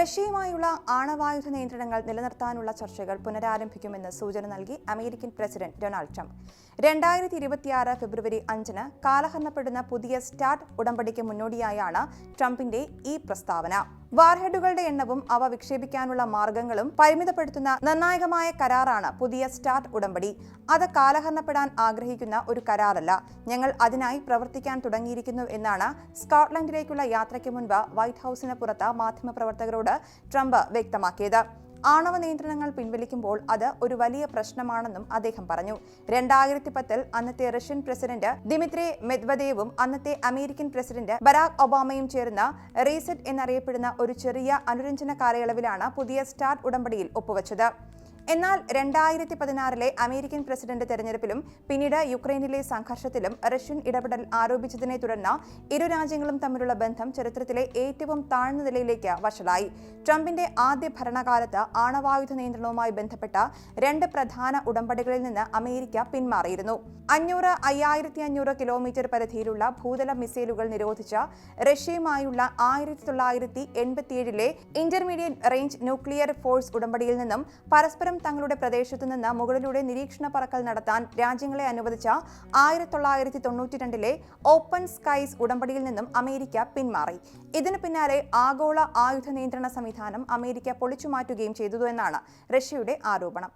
റഷ്യയുമായുള്ള ആണവായുധ നിയന്ത്രണങ്ങൾ നിലനിർത്താനുള്ള ചർച്ചകൾ പുനരാരംഭിക്കുമെന്ന് സൂചന നൽകി അമേരിക്കൻ പ്രസിഡന്റ് ഡൊണാൾഡ് ട്രംപ്. രണ്ടായിരത്തി ഇരുപത്തിയാറ് ഫെബ്രുവരി അഞ്ചിന് കാലഹരണപ്പെടുന്ന പുതിയ സ്റ്റാർട്ട് ഉടമ്പടിക്ക് മുന്നോടിയായാണ് ട്രംപിന്റെ ഈ പ്രസ്താവന. വാർഹെഡുകളുടെ എണ്ണവും അവ വിക്ഷേപിക്കാനുള്ള മാർഗങ്ങളും പരിമിതപ്പെടുത്തുന്ന നിർണായകമായ കരാറാണ് പുതിയ സ്റ്റാർട്ട് ഉടമ്പടി. അത് കാലഹരണപ്പെടാൻ ആഗ്രഹിക്കുന്ന ഒരു കരാറല്ല. ഞങ്ങൾ അതിനായി പ്രവർത്തിക്കാൻ തുടങ്ങിയിരിക്കുന്നു എന്നാണ് സ്കോട്ട്ലൻഡിലേക്കുള്ള യാത്രയ്ക്ക് മുൻപ് വൈറ്റ് ഹൌസിന് പുറത്ത് മാധ്യമപ്രവർത്തകരോട് ട്രംപ് വ്യക്തമാക്കിയത്. ആണവ നിയന്ത്രണങ്ങൾ പിൻവലിക്കുമ്പോൾ അത് ഒരു വലിയ പ്രശ്നമാണെന്നും അദ്ദേഹം പറഞ്ഞു. രണ്ടായിരത്തി പത്തിൽ അന്നത്തെ റഷ്യൻ പ്രസിഡന്റ് ദിമിത്രി മെദ്വദേവും അന്നത്തെ അമേരിക്കൻ പ്രസിഡന്റ് ബരാക് ഒബാമയും ചേർന്ന റീസെറ്റ് എന്നറിയപ്പെടുന്ന ഒരു ചെറിയ അനുരഞ്ജന കാലയളവിലാണ് പുതിയ സ്റ്റാർട്ട് ഉടമ്പടിയിൽ ഒപ്പുവച്ചത്. എന്നാൽ രണ്ടായിരത്തി പതിനാറിലെ അമേരിക്കൻ പ്രസിഡന്റ് തെരഞ്ഞെടുപ്പിലും പിന്നീട് യുക്രൈനിലെ സംഘർഷത്തിലും റഷ്യൻ ഇടപെടൽ ആരോപിച്ചതിനെ തുടർന്ന് ഇരു രാജ്യങ്ങളും തമ്മിലുള്ള ബന്ധം ചരിത്രത്തിലെ ഏറ്റവും താഴ്ന്ന നിലയിലേക്ക് വഷളായി. ട്രംപിന്റെ ആദ്യ ഭരണകാലത്ത് ആണവായുധ നിയന്ത്രണവുമായി ബന്ധപ്പെട്ട രണ്ട് പ്രധാന ഉടമ്പടികളിൽ നിന്ന് അമേരിക്ക പിന്മാറിയിരുന്നു. അഞ്ഞൂറ് അയ്യായിരത്തി അഞ്ഞൂറ് കിലോമീറ്റർ പരിധിയിലുള്ള ഭൂതല മിസൈലുകൾ നിരോധിച്ച റഷ്യയുമായുള്ള ആയിരത്തി തൊള്ളായിരത്തി എൺപത്തിയേഴിലെ ഇന്റർമീഡിയറ്റ് റേഞ്ച് ന്യൂക്ലിയർ ഫോഴ്സ് ഉടമ്പടിയിൽ നിന്നും പരസ്പരം തങ്ങളുടെ പ്രദേശത്തു നിന്ന് മുകളിലൂടെ നിരീക്ഷണ പറക്കൽ നടത്താൻ രാജ്യങ്ങളെ അനുവദിച്ച ആയിരത്തി തൊള്ളായിരത്തി തൊണ്ണൂറ്റി രണ്ടിലെ ഓപ്പൺ സ്കൈസ് ഉടമ്പടിയിൽ നിന്നും അമേരിക്ക പിന്മാറി. ഇതിനു പിന്നാലെ ആഗോള ആയുധ നിയന്ത്രണ സംവിധാനം അമേരിക്ക പൊളിച്ചുമാറ്റുകയും ചെയ്തു എന്നാണ് റഷ്യയുടെ ആരോപണം.